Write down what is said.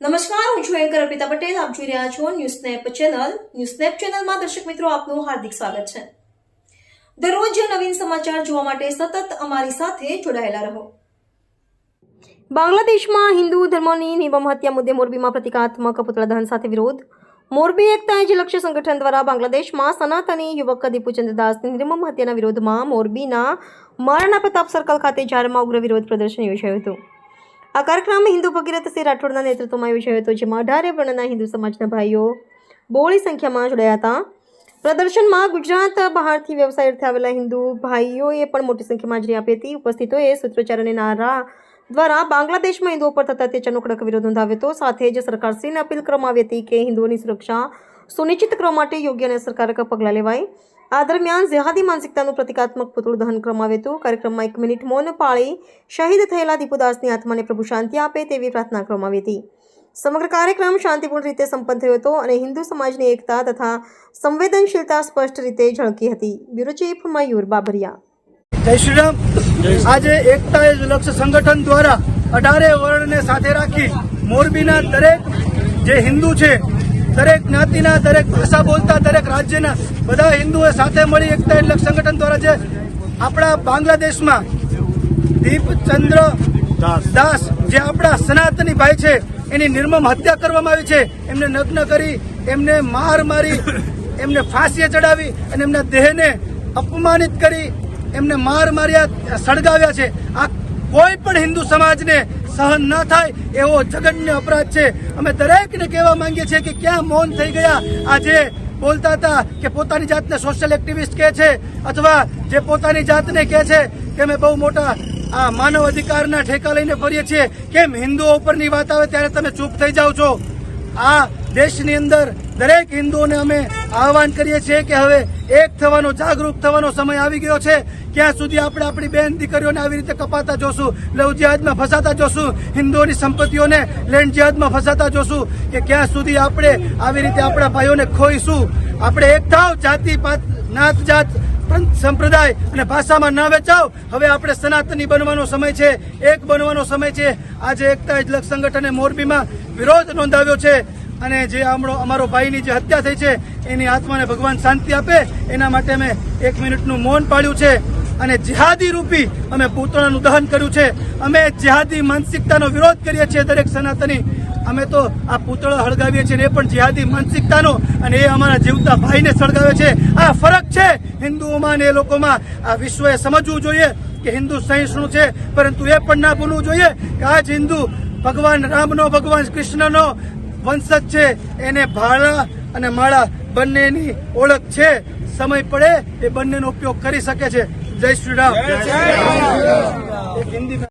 નમસ્કાર, હું છું એન્કર અર્પિતા પટેલ. આપ જોઈ રહ્યા છો News Snap channel. News Snap ચેનલમાં દર્શક મિત્રો, આપનું હાર્દિક સ્વાગત છે. દરરોજ નવીન સમાચાર જોવા માટે સતત અમારી સાથે જોડાયેલા રહો. બાંગ્લાદેશમાં હિન્દુ ધર્મની નિબમ હત્યા મુદ્દે મોરબીમાં પ્રતિકાત્મક પુતળા દહન સાથે વિરોધ. મોરબી એકતા એજ લક્ષ્ય સંગઠન દ્વારા બાંગ્લાદેશમાં સનાતની યુવક દીપુચંદ્ર દાસની નિર્મમ હત્યાના વિરોધમાં મોરબીના મહારાણા પ્રતાપ સર્કલ ખાતે જાહેરમાં ઉગ્ર વિરોધ પ્રદર્શન યોજાયું હતું. આ કાર્યક્રમ હિન્દુ ભગીરથસિંહ રાઠોડના નેતૃત્વમાં યોજાયો હતો, જેમાં અઢારે વર્ણના હિન્દુ સમાજના ભાઈઓ બહોળી સંખ્યામાં જોડાયા હતા. પ્રદર્શનમાં ગુજરાત બહારથી વ્યવસાય અર્થે આવેલા હિન્દુ ભાઈઓએ પણ મોટી સંખ્યામાં હાજરી આપી હતી. ઉપસ્થિતોએ સૂત્રોચ્ચાર અને નારા દ્વારા બાંગ્લાદેશમાં હિન્દુઓ પર થતા અત્યાચારનો કડક વિરોધ નોંધાવ્યો હતો. સાથે જ સરકારશ્રીને અપીલ કરવામાં આવી હતી કે હિન્દુઓની સુરક્ષા સુનિશ્ચિત કરવા માટે યોગ્ય અને અસરકારક પગલાં લેવાય. આ દરમિયાન જેહાદી માનસિકતાનું પ્રતિકાત્મક પુતળું દહન કરવામાં આવ્યું હતું કાર્યક્રમમાં એક મિનિટ મૌન પાળી શહીદ થયેલા દીપુદાસની આત્માને પ્રભુ શાંતિ આપે તેવી પ્રાર્થના કરવામાં આવી હતી. સમગ્ર કાર્યક્રમ શાંતિપૂર્ણ રીતે સંપન્ન થયો હતો અને હિન્દુ સમાજની એકતા તથા સંવેદનશીલતા સ્પષ્ટ રીતે ઝળકી હતી. Bureau chief Mayur Babariya. જય શ્રીરામ આજે એકતા એ લક્ષ્ય સંગઠન દ્વારા અઢારે વર્ણને સાથે રાખી મોરબીના દરેક જે હિન્દુ છે દરેક જ્ઞાતિના દરેક ભાષા બોલતા દરેક રાજ્યના બધા હિન્દુઓ સાથે મળી એકતા એટલે સંગઠન દ્વારા જે આપણા બાંગ્લાદેશમાં દીપચંદ્ર દાસ. જે આપણા સનાતની ભાઈ છે એની નિર્મમ હત્યા કરવામાં આવી છે એમને નગ્ન કરી એમને માર મારી એમને ફાંસીએ ચડાવી અને એમના દેહને અપમાનિત કરી એમને માર માર્યા સળગાવ્યા છે. આ કોઈ પણ હિન્દુ સમાજને સહન ન થાય એવો જઘન્ય અપરાધ છે. અમે દરેકને કહેવા માંગીએ છીએ કે ક્યાં મૌન થઈ ગયા. આજે બોલતા હતા કે પોતાની જાતને સોશિયલ એક્ટિવિસ્ટ કહે છે, અથવા જે પોતાની જાતને કહે છે કે અમે બહુ મોટા આ માનવ અધિકારના ઠેકા લઈને ફરીએ છીએ. કેમ હિન્દુઓ ઉપરની વાત આવે ત્યારે તમે ચૂપ થઈ જાઓ છો? આ દેશની અંદર દરેક હિન્દુઓને અમે આહવાન કરીએ છીએ કે હવે એક થવાનો, જાગૃત થવાનો સમય આવી ગયો છે. ક્યાં સુધી આપણે આપણી બેન દીકરીઓને આવી રીતે કપાતા જોશું, લવ જિહાદમાં ફસાતા જોશું, હિન્દુઓની સંપત્તિઓને લેન્ડ જિહાદમાં ફસાતા જોશું, કે ક્યાં સુધી આપણે આવી રીતે આપણા ભાઈઓને ખોઈશું? આપણે એક થાવ, જાતિ, પાત, નાત, જાત સંપ્રદાય અને ભાષામાં ન વેચાવ. હવે આપણે સનાતની બનવાનો સમય છે, એક બનવાનો સમય છે. આજે એકતા જ સંગઠને મોરબીમાં વિરોધ નોંધાવ્યો છે. અને જે અમારો ભાઈની જે હત્યા થઈ છે, એની આત્માને ભગવાન શાંતિ આપે. એના માટે અમે એક મિનિટનું મૌન પાડ્યું છે અને જિહાદી રૂપી અમે પૂતળાનું દહન કર્યું છે. અમે જિહાદી માનસિકતાનો વિરોધ કરીએ છીએ દરેક સનાતની. અમે તો આ પુતળા સળગાવીએ છીએ એ પણ જિહાદી માનસિકતાનો અને એ અમારા જીવતા ભાઈને સળગાવે છે. આ ફરક છે. હિન્દુઓમાં ને એ લોકોમાં આ વિશ્વએ સમજવું જોઈએ કે હિન્દુ સહિષ્ણુ છે, પરંતુ એ પણ ના ભૂલવું જોઈએ કે આ જ હિન્દુ ભગવાન રામનો, ભગવાન કૃષ્ણનો વંશજ છે. એને ભાળા અને માળા બંનેની ઓળખ છે. સમય પડે એ બંનેનો ઉપયોગ કરી શકે છે. જય શ્રી રામ. હિન્દી